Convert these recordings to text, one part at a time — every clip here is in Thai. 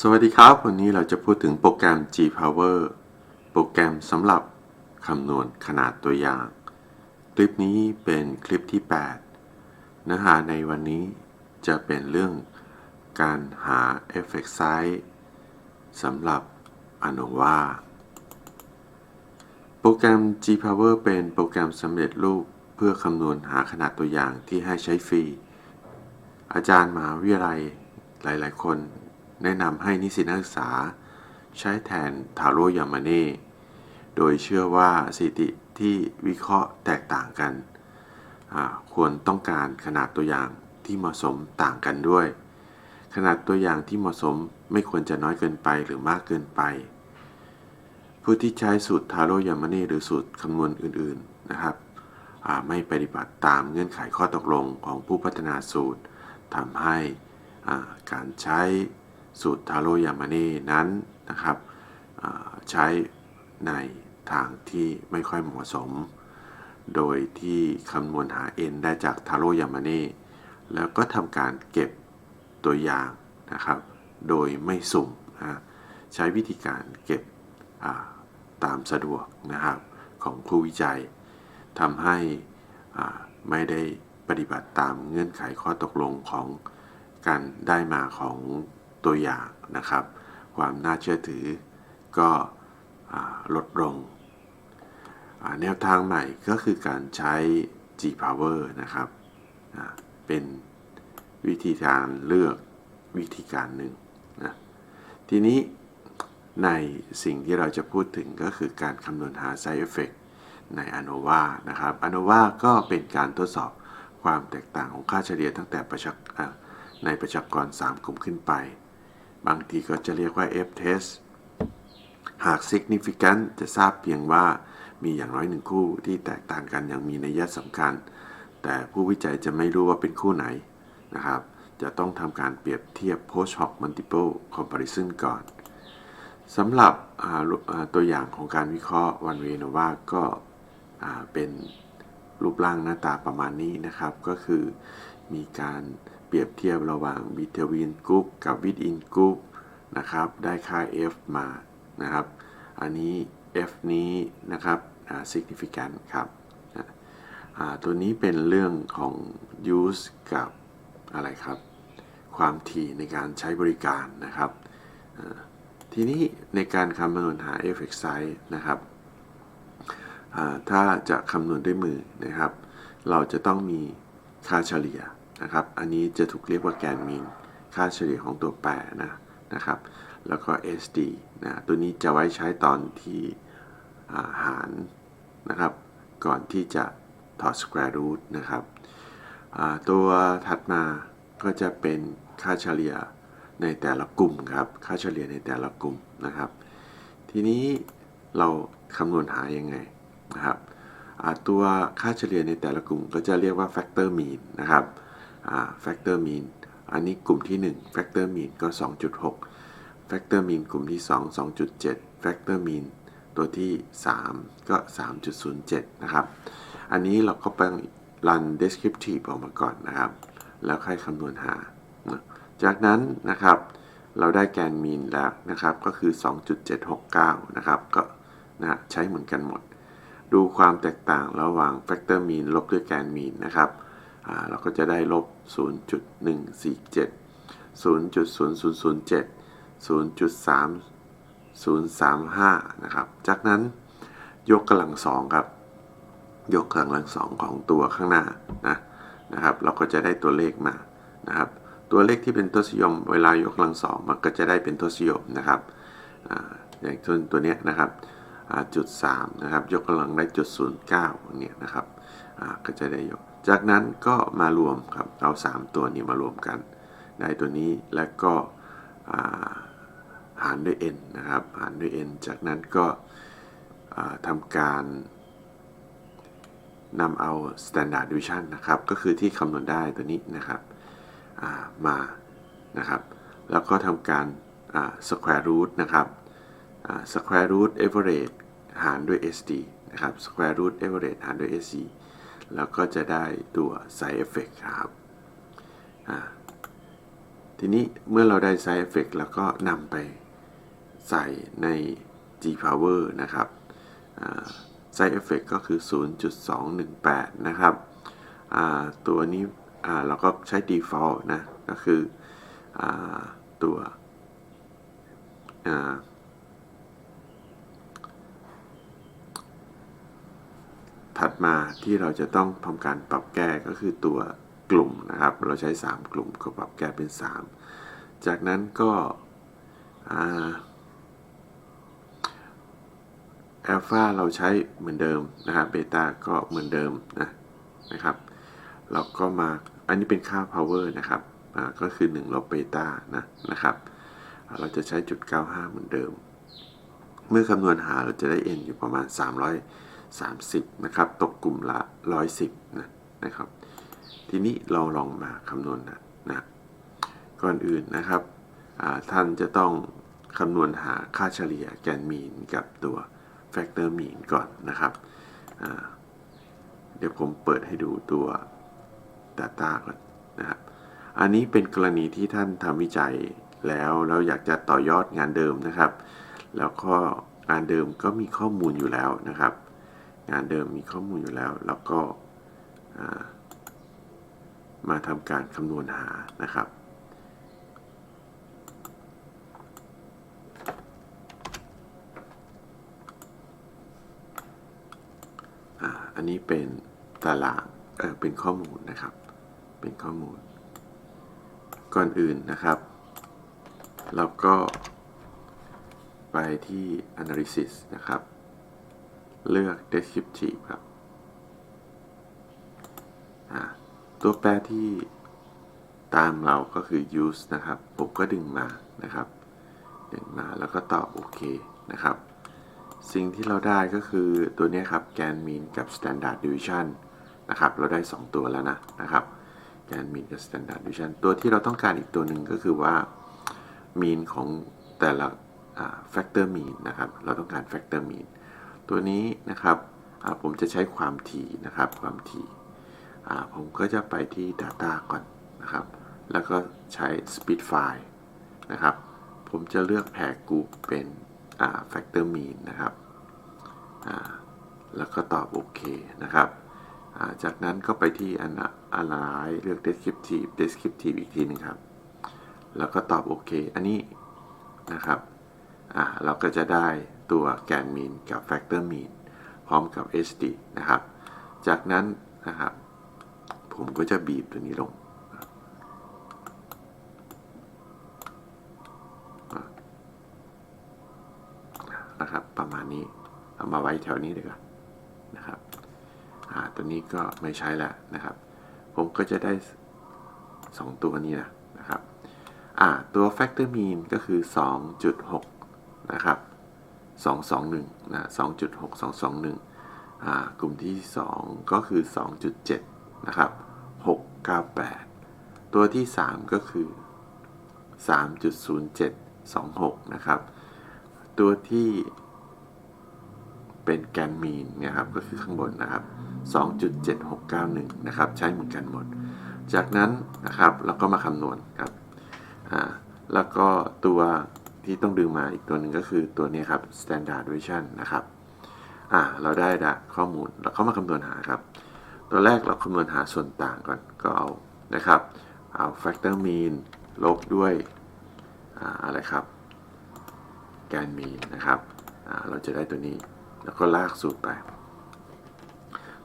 สวัสดีครับ วันนี้เราจะพูดถึงโปรแกรม G-Power โปรแกรมสำหรับคำนวณขนาดตัวอย่าง คลิปนี้เป็นคลิปที่ 8 เนื้อหาในวันนี้จะเป็นเรื่องการหา Effect Size สำหรับ ANOVA โปรแกรม G-Power เป็นโปรแกรมสำเร็จรูปเพื่อคำนวณหาขนาดตัวอย่างที่ให้ใช้ฟรี อาจารย์มหาวิทยาลัยหลาย ๆ คน แนะนำให้นิสิตนักศึกษา ใช้แทนทาโร่ยามาเน่โดยเชื่อว่าสถิติที่วิเคราะห์แตกต่างกัน ควรต้องการขนาดตัวอย่างที่เหมาะสมต่างกันด้วย ขนาดตัวอย่างที่เหมาะสมไม่ควรจะน้อยเกินไปหรือมากเกินไป ผู้ที่ใช้สูตรทาโร่ยามาเน่หรือสูตรคำนวณอื่นๆนะครับไม่ปฏิบัติตามเงื่อนไขข้อตกลงของผู้พัฒนาสูตรทำให้การใช้ สูตรทาโรยามาเน่นั้นนะครับใช้ในทางที่ไม่ค่อยเหมาะสม โดยที่คำนวณหา n ได้จากทาโรยามาเน่แล้วก็ทำการเก็บตัวอย่างนะครับ โดยไม่สุ่มนะใช้วิธีการเก็บตามสะดวกนะครับของผู้วิจัยทำให้ไม่ได้ปฏิบัติตามเงื่อนไขข้อตกลงของการได้มาของ ตัวอย่างนะครับ ความน่าเชื่อถือก็ลดลง แนวทางใหม่ก็คือการใช้ G-Power นะครับ เป็นวิธีการเลือกวิธีการหนึ่งนะ ทีนี้ในสิ่งที่เราจะพูดถึงก็คือการคำนวณหา Side Effect ใน ANOVA นะครับ ANOVA ก็เป็นการทดสอบความแตกต่างของค่าเฉลี่ยตั้งแต่ประชากอ่าในประชากร 3 กลุ่มขึ้นไป บางทีก็จะเรียกว่า F-test หาก significant จะทราบเพียงว่ามีอย่างน้อยหนึ่งคู่ที่แตกต่างกันอย่างมีนัยสำคัญ แต่ผู้วิจัยจะไม่รู้ว่าเป็นคู่ไหนนะครับ จะต้องทำการเปรียบเทียบ post hoc multiple comparison ก่อนสำหรับตัวอย่างของการวิเคราะห์ one way nova ก็เป็นรูปร่างหน้าตาประมาณนี้นะครับ ก็คือมีการ ปรียบเทียบระหว่าง between group กับ within group นะครับ ได้ค่า f มานะครับ อันนี้ f นี้นะครับ significant ครับตัวนี้เป็นเรื่องของ use กับอะไรครับ ความถี่ในการใช้บริการนะครับ ทีนี้ในการคำนวณหา effect size นะครับ ถ้าจะคำนวณด้วยมือนะครับ เราจะต้องมีค่าเฉลี่ย นะครับ อันนี้จะถูกเรียกว่าแกนมินค่าเฉลี่ยของตัวแปรนะนะครับ แล้วก็ SD นะ ตัวนี้จะไว้ใช้ตอนที่าหารนะครับ ก่อนที่จะถอด square root นะครับ ตัวถัดมาก็จะเป็นค่าเฉลี่ยในแต่ละกลุ่มครับ ค่าเฉลี่ยในแต่ละกลุ่มนะครับ ทีนี้เราคำนวณหายังไงนะครับตัวค่าเฉลี่ยในแต่ละกลุ่มก็จะเรียกว่า factor mean นะครับ factor mean อันนี้กลุ่มที่ 1 factor mean ก็ 2.6 factor mean กลุ่มที่ 2 2.7 factor mean ตัวที่ 3 ก็ 3.07 นะครับ อันนี้เราก็ไป run descriptive ออกมาก่อนนะครับ แล้วค่อยคำนวณหา จากนั้นนะครับ เราได้แกนมีนแล้วนะครับ ก็คือ 2.769 นะครับ ก็นะใช้เหมือนกันหมด ดูความแตกต่างระหว่าง factor mean ลบด้วยแกนมีนนะครับ เราก็จะได้ลบ 0.147 0.0007 0.3035 นะครับ จากนั้นยกกำลังสองครับ ยกกำลังสองของตัวข้างหน้านะนะครับ เราก็จะได้ตัวเลขมานะครับ ตัวเลขที่เป็นทศนิยม เวลายกกำลังสองมันก็จะได้เป็นทศนิยมนะครับออย่างเช่นตัวเนี้ยนะครับจุดสามนะครับ ยกกำลังได้จุดศูนย์เก้าเนี่ยนะครับก็จะได้ยก จากนั้นก็มารวมครับเอาสามตัวนี้มารวมกัน ได้ตัวนี้แล้วก็าหารด้วย n นะครับ หารด้วย n จากนั้นก็อ่าทำการนำเอา standard deviation นะครับ ก็คือที่คำนวณได้ตัวนี้นะครับามานะครับ แล้วก็ทำการา square root นะครับ square root average หารด้วย SD นะครับ square root average หารด้วย SD แล้วก็จะได้ตัว side effect ครับทีนี้เมื่อเราได้ side effect แล้วก็นำไปใส่ใน G power นะครับ side effect ก็คือ 0.218 นะครับตัวนี้เราก็ใช้ default นะ ก็คืออตัวอ่า ถัดมาที่เราจะต้องทำการปรับแก้ก็คือตัวกลุ่มนะครับ เราใช้ 3 กลุ่มก็ปรับแก้เป็น 3 จากนั้นก็อัลฟาเราใช้เหมือนเดิมนะครับเบต้าก็เหมือนเดิมนะนะครับเราก็มาอันนี้เป็นค่า power นะครับก็คือ1ลบเบต้านะนะครับ เราจะใช้จุด95 เหมือนเดิม เมื่อคำนวณหาเราจะได้ n อยู่ประมาณ 30นะครับตกกลุ่มละ 110นะนะครับ ทีนี้เราลองมาคำนวณนะนะก่อนอื่นนะครับท่านจะต้องคำนวณหาค่าเฉลี่ยแกนมีนกับตัวแฟกเตอร์มีนก่อนนะครับ เดี๋ยวผมเปิดให้ดูตัว Data ก่อนนะครับ อันนี้เป็นกรณีที่ท่านทำวิจัยแล้วแล้วอยากจะต่อยอดงานเดิมนะครับ แล้วก็งานเดิมก็มีข้อมูลอยู่แล้วนะครับ งานเดิมมีข้อมูลอยู่แล้ว แล้วก็มาทำการคำนวณหานะครับ อันนี้เป็นตารางเออเป็นข้อมูลนะครับ เป็นข้อมูล ก่อนอื่นนะครับ เราก็ไปที่ analysis นะครับ เลือก descriptive ครับ ตัวแปรที่ตามเราก็คือ use นะครับ ผมก็ดึงมานะครับ ดึงมาแล้วก็ตอบโอเคนะครับ สิ่งที่เราได้ก็คือตัวนี้ครับ แกนมีนกับ standard deviation นะครับ เราได้ 2 ตัวแล้วนะนะครับแกนมีนกับ standard deviation ตัวที่เราต้องการอีกตัวหนึ่งก็คือว่ามีนของแต่ละ factor mean นะครับ เราต้องการ factor mean ตัวนี้นะครับผมจะใช้ความถี่นะครับความถี่ผมก็จะไปที่ data ก่อนนะครับ แล้วก็ใช้ speed file นะครับ ผมจะเลือกแพรกรุ๊ปเป็น factor mean นะครับแล้วก็ตอบโอเคนะครับาจากนั้นก็ไปที่ analyze เลือก descriptive descriptive อีกทีหนึงครับ แล้วก็ตอบโอเค อันนี้นะครับเราก็จะได้ ตัวแกนมีนกับแฟกเตอร์มีนพร้อมกับ HD นะครับ จากนั้นนะครับ ผมก็จะบีบตัวนี้ลง นะครับ ประมาณนี้ เอามาไว้แถวนี้ดีกว่านะครับอ่าตัวนี้ก็ไม่ใช้แล้วนะครับ ผมก็จะได้ 2 ตัวนี้นะนะครับอ่าตัว factor mean ก็คือ 2.6 นะครับ 221นะ2.6221อ่ากลุ่มที่ 2 ก็คือ 2.7 นะครับ 698 ตัวที่ 3 ก็คือ 3.0726 นะครับ ตัวที่เป็นแกนมีนนะครับ ก็คือข้างบนนะครับ 2.7691 นะครับ ใช้เหมือนกันหมด จากนั้นนะครับ เราก็มาคำนวณครับ แล้วก็ตัว ที่ต้องดึงมาอีกตัวหนึ่งก็คือตัวนี้ครับ standard deviation นะครับ อ่า เราได้ละข้อมูลเราเข้ามาคำนวณหาครับ ตัวแรกเราคำนวณหาส่วนต่างก่อน ก็เอา นะครับ เอา factor mean ลบด้วย อ่า อะไรครับ แกน mean นะครับ อ่า เราจะได้ตัวนี้ แล้วก็ลากสูตรไป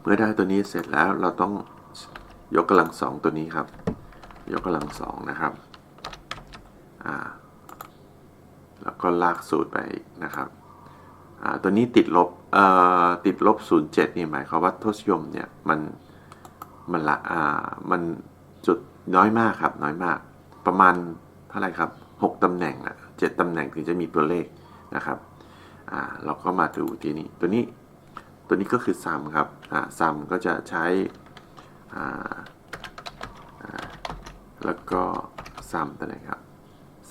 เมื่อได้ตัวนี้เสร็จแล้วเราต้องยกกำลังสองตัวนี้ครับ ยกกำลังสองนะครับ อ่า แล้วก็ลากสูตรไปนะครับตัวนี้ติดลบติดลบ 07 นี่หมายความว่าทศยมเนี่ยมันมันละมันจุดน้อยมากครับน้อยมาก ประมาณเท่าไหร่ครับ 6ตำแหน่งอะ7ตำแหน่งถึงจะมีตัวเลขนะครับเราก็มาดูทีนี้ตัวนี้ตัวนี้ก็คือซัมครับซัมก็จะใช้แล้วก็ซัมตัวไหนครับ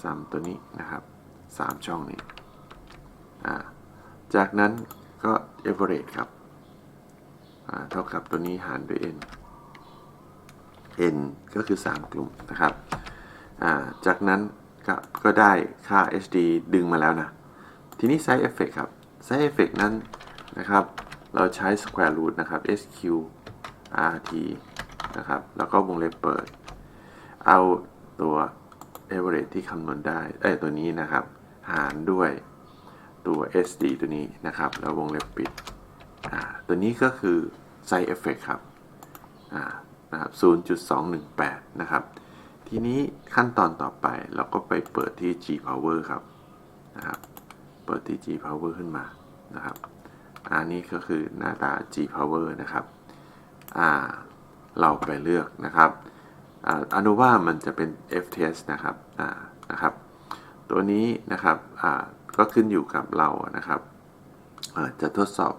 ซัมตัวนี้นะครับ 3 ช่องนี้ จากนั้นก็ average ครับ เท่ากับตัวนี้หารด้วย n n ก็คือ 3 กลุ่มนะครับาจากนั้นก็ก็ได้ค่า HD ดึงมาแล้วนะ ทีนี้ Side Effect ครับ Side Effect นั้นนะครับ เราใช้ Square Root นะครับ SQRT นะครับ แล้วก็วงเล็บเปิด เอาตัว average ที่คำนวณได้ เอ้ตัวนี้นะครับ หารด้วยตัว SD ตัวนี้นะครับ แล้ววงเล็บปิด ตัวนี้ก็คือ Side Effect ครับนะครับ 0.218 นะครับ ทีนี้ขั้นตอนต่อไปเราก็ไปเปิดที่ G Power ครับ นะครับ เปิดที่ G Power ขึ้นมา นะครับ อันนี้ก็คือหน้าตา G Power นะครับอ่าเราไปเลือกนะครับอ่าอนุว่ามันจะเป็น FTS นะครับอ่านะครับ ตัวนี้นะครับก็ขึ้นอยู่กับเรานะครับจะทดสอบ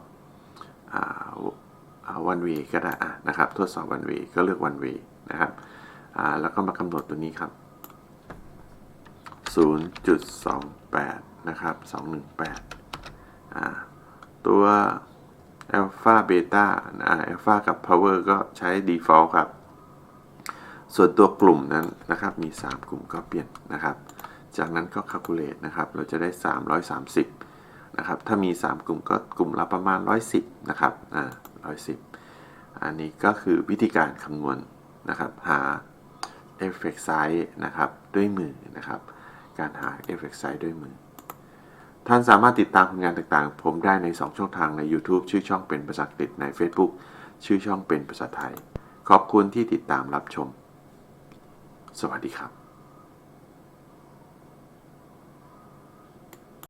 วันเวก็ได้นะครับ ทดสอบวันเวก็เลือกวันเวนะครับแล้วก็มากำหนดตัวนี้ครับ 0.28 นะครับ 218อ่าตัวอัลฟาเบต้าอ่าอัลฟากับ power ก็ใช้ default ครับ ส่วนตัวกลุ่มนั้นนะครับ มี 3 กลุ่มก็เปลี่ยนนะครับ จากนั้นก็ calculate นะครับ เราจะได้ 330 นะครับ ถ้ามี 3 กลุ่มก็กลุ่มละประมาณ 110 นะครับ อ่า 110 อันนี้ก็คือวิธีการคำนวณนะครับ หา effect size นะครับ ด้วยมือนะครับ การหา effect size ด้วยมือ ท่านสามารถติดตามผลงานต่างๆ ผมได้ใน 2 ช่องทางใน YouTube ชื่อช่องเป็นภาษาอังกฤษใน Facebook ชื่อช่องเป็นภาษาไทย ขอบคุณที่ติดตามรับชม สวัสดีครับ